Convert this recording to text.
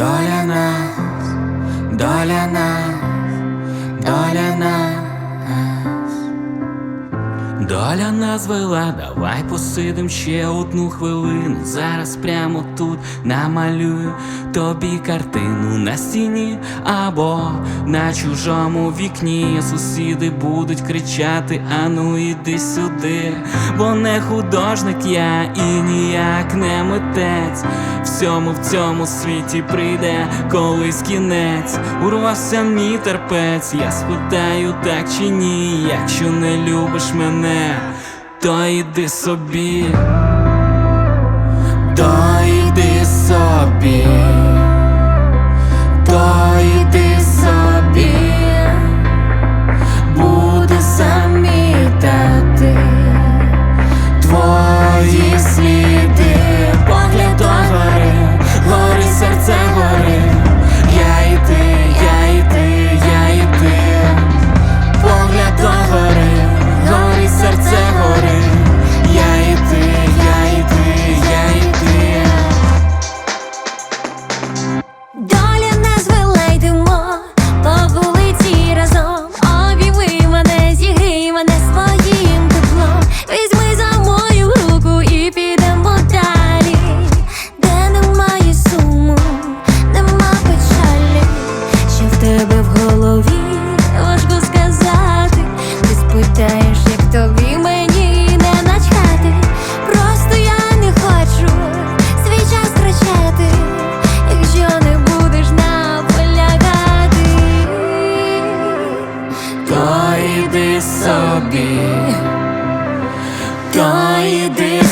Доля нас, доля нас, доля нас. Доля нас вела, давай посидим ще одну хвилину. Зараз прямо тут намалюю тобі картину на стіні або на чужому вікні. Сусіди будуть кричати, ану іди сюди, бо не художник я і ніяк не митець. Всьому в цьому світі прийде колись кінець. Урвався мій терпець, я спитаю так чи ні. Якщо не любиш мене, то йди собі, то тобі, то йди.